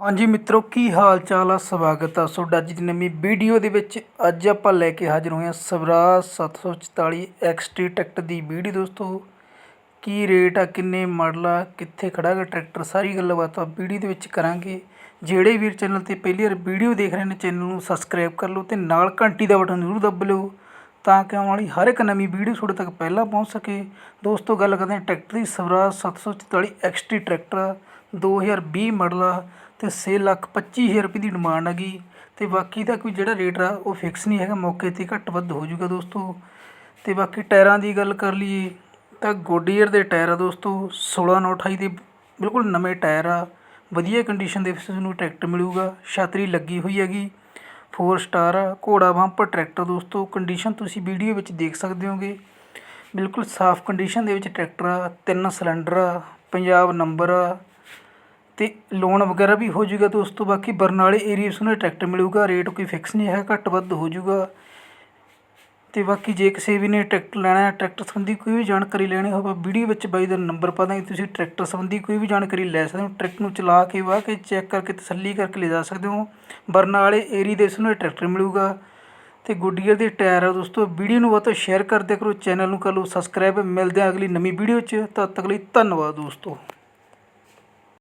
ਹਾਂਜੀ ਮਿੱਤਰੋ ਕੀ ਹਾਲ ਚਾਲ ਆ? ਸਵਾਗਤ ਆ ਤੁਹਾਡਾ ਅੱਜ ਦੀ ਨਵੀਂ ਵੀਡੀਓ ਦੇ ਵਿੱਚ। ਅੱਜ ਆਪਾਂ ਲੈ ਕੇ ਹਾਜ਼ਰ ਹੋਏ ਹਾਂ ਸਵਰਾਜ 744 ਐਕਸਟੀ ਟਰੈਕਟਰ ਦੀ ਵੀਡੀਓ ਦੋਸਤੋ। ਕੀ ਰੇਟ ਆ ਕਿੰਨੇ ਮਾਡਲ ਆ ਕਿੱਥੇ ਖੜਾ ਗਾ ਟਰੈਕਟਰ ਸਾਰੀ ਗੱਲਬਾਤ ਆ ਵੀਡੀਓ ਦੇ ਵਿੱਚ ਕਰਾਂਗੇ। ਜਿਹੜੇ ਵੀਰ ਚੈਨਲ ਤੇ ਪਹਿਲੀ ਵਾਰ ਵੀਡੀਓ ਦੇਖ ਰਹੇ ਨੇ ਚੈਨਲ ਨੂੰ ਸਬਸਕ੍ਰਾਈਬ ਕਰ ਲਓ ਤੇ ਨਾਲ ਘੰਟੀ ਦਾ ਬਟਨ ਜ਼ਰੂਰ ਦੱਬ ਲਿਓ ਤਾਂ ਕਿ ਆਉਣ ਵਾਲੀ ਹਰ ਇੱਕ ਨਵੀਂ ਵੀਡੀਓ ਤੁਹਾਡੇ ਤੱਕ ਪਹਿਲਾਂ ਪਹੁੰਚ ਸਕੇ। ਦੋਸਤੋ ਗੱਲ ਕਰਦੇ ਹਾਂ ਟਰੈਕਟਰ ਦੀ ਸਵਰਾਜ 744 ਐਕਸਟੀ ਟਰੈਕਟਰ ਆ, 2020 ਮਾਡਲ ਆ ਤੇ 6 ਲੱਖ 25 ਹਜ਼ਾਰ ਰੁਪਏ ਦੀ ਡਿਮਾਂਡ ਹੈਗੀ ਤੇ ਬਾਕੀ ਦਾ ਕੋਈ ਜਿਹੜਾ ਰੇਟ ਆ, ਉਹ ਫਿਕਸ ਨਹੀਂ ਹੈਗਾ, ਮੌਕੇ ਤੇ ਘੱਟ ਵੱਧ ਹੋ ਜਾਊਗਾ ਦੋਸਤੋ। ਤੇ ਬਾਕੀ ਟਾਇਰਾਂ ਦੀ ਗੱਲ ਕਰ ਲਈਏ, ਤਾਂ ਗੋਡੀਅਰ ਦੇ ਟਾਇਰ ਆ ਦੋਸਤੋ 16 ਨੌ 28 ਦੇ ਬਿਲਕੁਲ ਨਵੇਂ ਟਾਇਰ ਆ। ਵਧੀਆ ਕੰਡੀਸ਼ਨ ਦੇ ਵਿੱਚ ਤੁਹਾਨੂੰ ਟਰੈਕਟਰ ਮਿਲੂਗਾ, ਛਾਤਰੀ ਲੱਗੀ ਹੋਈ ਹੈਗੀ। 4 ਸਟਾਰ ਆ, ਘੋੜਾ ਬੰਪਰ ਟਰੈਕਟਰ ਦੋਸਤੋ ਕੰਡੀਸ਼ਨ ਤੁਸੀਂ ਵੀਡੀਓ ਵਿੱਚ ਦੇਖ ਸਕਦੇ ਹੋਗੇ। ਬਿਲਕੁਲ ਸਾਫ਼ ਕੰਡੀਸ਼ਨ ਦੇ ਵਿੱਚ ਟਰੈਕਟਰ ਆ, ਤਿੰਨ ਸਿਲੰਡਰ ਆ ਪੰਜਾਬ ਨੰਬਰ ਆ। ਅਤੇ ਲੋਨ ਵਗੈਰਾ ਵੀ ਹੋ ਜਾਊਗਾ ਦੋਸਤੋ ਬਾਕੀ ਬਰਨਾਲੇ ਏਰੀਏ 'ਚ ਤੁਹਾਨੂੰ ਟਰੈਕਟਰ ਮਿਲੂਗਾ ਰੇਟ ਕੋਈ ਫਿਕਸ ਨਹੀਂ ਹੈ, ਘੱਟ ਵੱਧ ਹੋ ਜੂਗਾ ਅਤੇ ਬਾਕੀ ਜੇ ਕਿਸੇ ਵੀ ਨੇ ਟਰੈਕਟਰ ਲੈਣਾ ਟਰੈਕਟਰ ਸੰਬੰਧੀ ਕੋਈ ਵੀ ਜਾਣਕਾਰੀ ਲੈਣੀ ਹੋਵੇ ਵੀਡੀਓ ਵਿੱਚ ਬਾਈ ਦਾ ਨੰਬਰ ਪਾ ਦਾਂਗੇ, ਤੁਸੀਂ ਟਰੈਕਟਰ ਸੰਬੰਧੀ ਕੋਈ ਵੀ ਜਾਣਕਾਰੀ ਲੈ ਸਕਦੇ ਹੋ। ਟਰੈਕਟਰ ਨੂੰ ਚਲਾ ਕੇ, ਵਾਹ ਕੇ ਚੈੱਕ ਕਰਕੇ, ਤਸੱਲੀ ਕਰਕੇ ਲੈ ਜਾ ਸਕਦੇ ਹੋ। ਬਰਨਾਲੇ ਏਰੀਏ ਦੇ ਤੁਹਾਨੂੰ ਇਹ ਟਰੈਕਟਰ ਮਿਲੂਗਾ। ਤੇ ਗੁੱਡੀਅਰ ਦੇ ਟਾਇਰ ਆ ਦੋਸਤੋ, ਵੀਡੀਓ ਨੂੰ ਵੱਧ ਤੋਂ ਸ਼ੇਅਰ ਕਰਦੇ ਕਰੋ ਚੈਨਲ ਨੂੰ ਕਰ ਲਓ ਸਬਸਕ੍ਰਾਈਬ ਮਿਲਦੇ ਆ ਅਗਲੀ ਨਵੀਂ ਵੀਡੀਓ 'ਚ, ਤਦ ਤੱਕ ਲਈ ਧੰਨਵਾਦ ਦੋਸਤੋ।